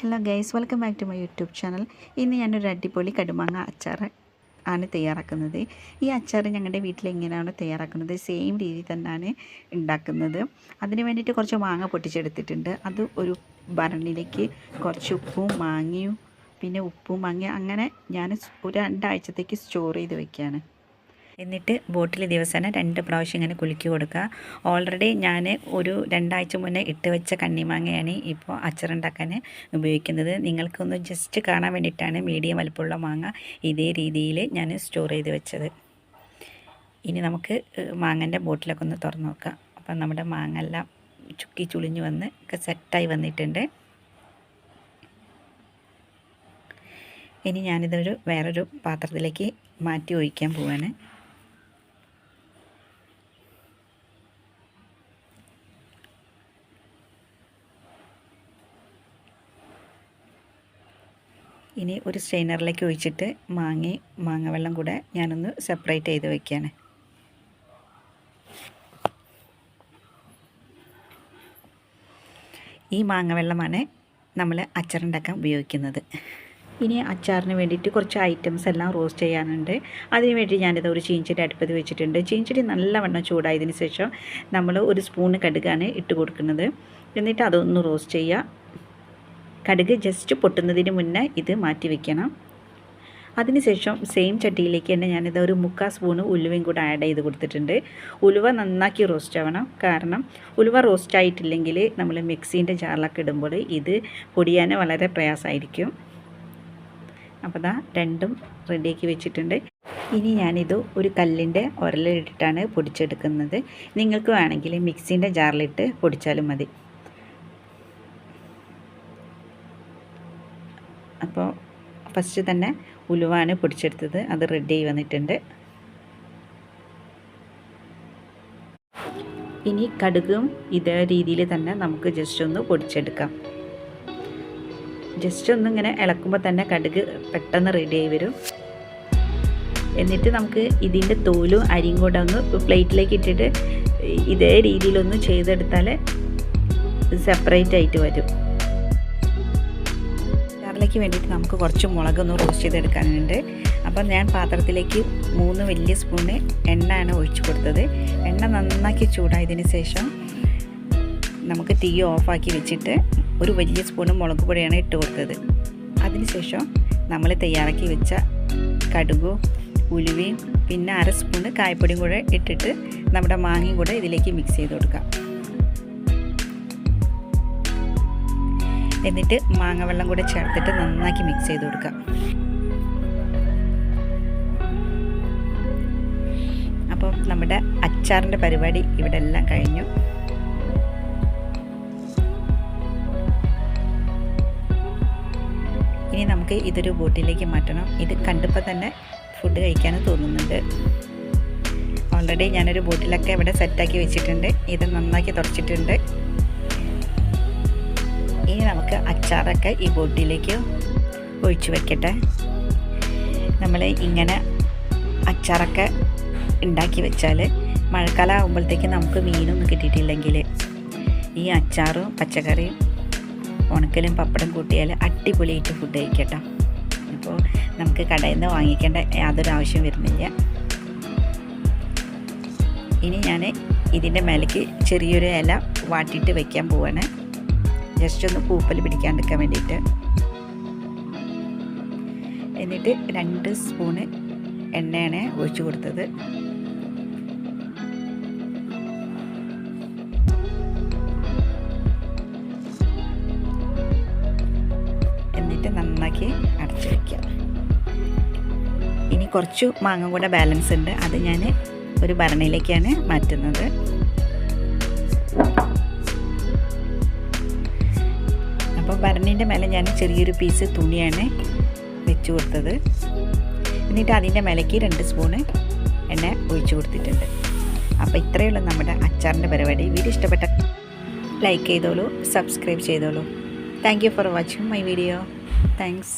Hello guys welcome back to my YouTube channel ഇന്ന് ഞാനൊരു അടിപൊളി കടുമാങ്ങ അച്ചാർ ആണ് തയ്യാറാക്കുന്നത്. ഈ അച്ചാർ ഞങ്ങളുടെ വീട്ടിൽ എങ്ങനെയാണ് തയ്യാറാക്കുന്നത്? സെയിം രീതിയിൽ തന്നെയാണ് ഉണ്ടാക്കുന്നത്. അതിന് വേണ്ടിയിട്ട് കുറച്ച് മാങ്ങ പൊട്ടിച്ചെടുത്തിട്ടുണ്ട്. അത് ഒരു ഭരണിലേക്ക് കുറച്ച് ഉപ്പും മാങ്ങയും പിന്നെ ഉപ്പും മാങ്ങ അങ്ങനെ ഞാൻ ഒരു രണ്ടാഴ്ചത്തേക്ക് സ്റ്റോർ ചെയ്ത് വെക്കുകയാണ്. എന്നിട്ട് ബോട്ടിൽ ദിവസേന രണ്ട് പ്രാവശ്യം ഇങ്ങനെ കുലുക്കി കൊടുക്കുക. ഓൾറെഡി ഞാൻ ഒരു രണ്ടാഴ്ച മുന്നേ ഇട്ട് വെച്ച കണ്ണിമാങ്ങയാണ് ഇപ്പോൾ അച്ചറുണ്ടാക്കാൻ ഉപയോഗിക്കുന്നത്. നിങ്ങൾക്കൊന്ന് ജസ്റ്റ് കാണാൻ വേണ്ടിയിട്ടാണ് മീഡിയം വലുപ്പമുള്ള മാങ്ങ ഇതേ രീതിയിൽ ഞാൻ സ്റ്റോർ ചെയ്ത് വെച്ചത്. ഇനി നമുക്ക് മാങ്ങന്റെ ബോട്ടിലൊക്കെ ഒന്ന് തുറന്ന് നോക്കാം. അപ്പം നമ്മുടെ മാങ്ങ എല്ലാം ചുക്കി ചുളിഞ്ഞ് വന്ന് ഒക്കെ സെറ്റായി വന്നിട്ടുണ്ട്. ഇനി ഞാനിതൊരു വേറൊരു പാത്രത്തിലേക്ക് മാറ്റി ഒഴിക്കാൻ പോവാണ്. ഇനി ഒരു സ്ട്രെയിനറിലേക്ക് ഒഴിച്ചിട്ട് മാങ്ങി മാങ്ങ വെള്ളം കൂടെ ഞാനൊന്ന് സെപ്പറേറ്റ് ചെയ്ത് വയ്ക്കുകയാണ് ഈ മാങ്ങ വെള്ളമാണ് നമ്മൾ അച്ചാറുണ്ടാക്കാൻ ഉപയോഗിക്കുന്നത്. ഇനി അച്ചാറിന് വേണ്ടിയിട്ട് കുറച്ച് ഐറ്റംസ് എല്ലാം റോസ്റ്റ് ചെയ്യാനുണ്ട്. അതിന് വേണ്ടി ഞാനിത് ഒരു ചീഞ്ചടി അടുപ്പത് വെച്ചിട്ടുണ്ട്. ചീഞ്ചടി നല്ലവണ്ണം ചൂടായതിന് ശേഷം നമ്മൾ ഒരു സ്പൂണ് കടുകാണ് ഇട്ട് കൊടുക്കുന്നത്. എന്നിട്ട് അതൊന്ന് റോസ്റ്റ് ചെയ്യുക. കടുക് ജസ്റ്റ് പൊട്ടുന്നതിന് മുന്നേ ഇത് മാറ്റി വെക്കണം. അതിനുശേഷം സെയിം ചട്ടിയിലേക്ക് തന്നെ ഞാനിത് ഒരു മുക്കാൽ സ്പൂണ് ഉലുവയും കൂടെ ആഡ് ചെയ്ത് കൊടുത്തിട്ടുണ്ട്. ഉലുവ നന്നാക്കി റോസ്റ്റ് ആവണം. കാരണം ഉലുവ റോസ്റ്റ് ആയിട്ടില്ലെങ്കിൽ നമ്മൾ മിക്സീന്റെ ജാറിലൊക്കെ ഇടുമ്പോൾ ഇത് പൊടിയാൻ വളരെ പ്രയാസമായിരിക്കും. അപ്പോൾ ദാ രണ്ടും റെഡിയാക്കി വെച്ചിട്ടുണ്ട്. ഇനി ഞാനിത് ഒരു കല്ലിന്റെ ഉരലിട്ടിട്ടാണ് പൊടിച്ചെടുക്കുന്നത്. നിങ്ങൾക്ക് വേണമെങ്കിൽ മിക്സീന്റെ ജാറിലിട്ട് പൊടിച്ചാലും മതി. അപ്പോൾ ഫസ്റ്റ് തന്നെ ഉലുവാണ് പൊടിച്ചെടുത്തത്. അത് റെഡി ആയി വന്നിട്ടുണ്ട്. ഇനി കടുകും ഇതേ രീതിയിൽ തന്നെ നമുക്ക് ജസ്റ്റ് ഒന്ന് പൊടിച്ചെടുക്കാം. ജസ്റ്റ് ഒന്ന് ഇങ്ങനെ ഇളക്കുമ്പോൾ തന്നെ കടുക് പെട്ടെന്ന് റെഡി ആയി വരും. എന്നിട്ട് നമുക്ക് ഇതിന്റെ തോലും അരിയും കൂടെ ഒന്ന് പ്ലേറ്റിലേക്ക് ഇട്ടിട്ട് ഇതേ രീതിയിലൊന്ന് ചെയ്തെടുത്താൽ സെപ്പറേറ്റ് ആയിട്ട് വരും. കറിലേക്ക് വേണ്ടിയിട്ട് നമുക്ക് കുറച്ച് മുളകൊന്ന് റോസ്റ്റ് ചെയ്തെടുക്കാനുണ്ട്. അപ്പം ഞാൻ പാത്രത്തിലേക്ക് മൂന്ന് വലിയ സ്പൂണ് എണ്ണ ആണ് ഒഴിച്ചു കൊടുത്തത്. എണ്ണ നന്നാക്കി ചൂടായതിന് ശേഷം നമുക്ക് തീ ഓഫാക്കി വെച്ചിട്ട് ഒരു വലിയ സ്പൂണ് മുളക് പൊടിയാണ് ഇട്ട് കൊടുത്തത്. അതിനുശേഷം നമ്മൾ തയ്യാറാക്കി വെച്ച കടുകും ഉലുവയും പിന്നെ അര സ്പൂണ് കായപ്പൊടിയും കൂടെ ഇട്ടിട്ട് നമ്മുടെ മാങ്ങയും കൂടെ ഇതിലേക്ക് മിക്സ് ചെയ്ത് കൊടുക്കാം. എന്നിട്ട് മാങ്ങ വെള്ളം കൂടെ ചേർത്തിട്ട് നന്നാക്കി മിക്സ് ചെയ്ത് കൊടുക്കുക അപ്പോൾ നമ്മുടെ അച്ചാറിന്റെ പരിപാടി ഇവിടെ എല്ലാം കഴിഞ്ഞു. ഇനി നമുക്ക് ഇതൊരു ബോട്ടിലേക്ക് മാറ്റണം. ഇത് കണ്ടപ്പോൾ തന്നെ ഫുഡ് കഴിക്കാനും തോന്നുന്നുണ്ട്. ഓൾറെഡി ഞാനൊരു ബോട്ടിലൊക്കെ ഇവിടെ സെറ്റാക്കി വെച്ചിട്ടുണ്ട്. ഇത് നന്നാക്കി തുടച്ചിട്ടുണ്ട്. ഇനി നമുക്ക് അച്ചാറൊക്കെ ഈ ബോട്ടിലേക്ക് ഒഴിച്ചു വെക്കട്ടെ. നമ്മൾ ഇങ്ങനെ അച്ചാറൊക്കെ ഉണ്ടാക്കി വെച്ചാൽ മഴക്കാലം ആകുമ്പോഴത്തേക്ക് നമുക്ക് മീനൊന്നും കിട്ടിയിട്ടില്ലെങ്കിൽ ഈ അച്ചാറും പച്ചക്കറിയും ഉണക്കലും പപ്പടം കൂട്ടിയാൽ അടിപൊളിയായിട്ട് ഫുഡ് കഴിക്കട്ടോ. അപ്പോൾ നമുക്ക് കടയിൽ നിന്ന് വാങ്ങിക്കേണ്ട യാതൊരു ആവശ്യം വരുന്നില്ല. ഇനി ഞാൻ ഇതിന്റെ മേലേക്ക് ചെറിയൊരു ഇല വാട്ടിയിട്ട് വെക്കാൻ പോവാണ്. ജസ്റ്റ് ഒന്ന് പൂപ്പൽ പിടിക്കാണ്ടിരിക്കാൻ വേണ്ടിയിട്ട്. എന്നിട്ട് രണ്ട് സ്പൂണ് എണ്ണയാണ് ഒഴിച്ച് കൊടുത്തത്. എന്നിട്ട് നന്നാക്കി അടച്ചു വയ്ക്കുക ഇനി കുറച്ച് മാങ്ങ കൂടെ ബാലൻസ് ഉണ്ട്. അത് ഞാൻ ഒരു ഭരണിയിലേക്കാണ് മാറ്റുന്നത്. ഭരണിന്റെ മേലെ ഞാൻ ചെറിയൊരു പീസ് തുണിയാണ് വെച്ച് കൊടുത്തത്. എന്നിട്ട് അതിന്റെ മേലേക്ക് രണ്ട് സ്പൂണ് എണ്ണ ഒഴിച്ചു കൊടുത്തിട്ടുണ്ട്. അപ്പോൾ ഇത്രയുള്ള നമ്മുടെ അച്ചാറിന്റെ പരിപാടി. വീഡിയോ ഇഷ്ടപ്പെട്ട ലൈക്ക് ചെയ്തോളൂ സബ്സ്ക്രൈബ് ചെയ്തോളൂ. Thank you for watching my video thanks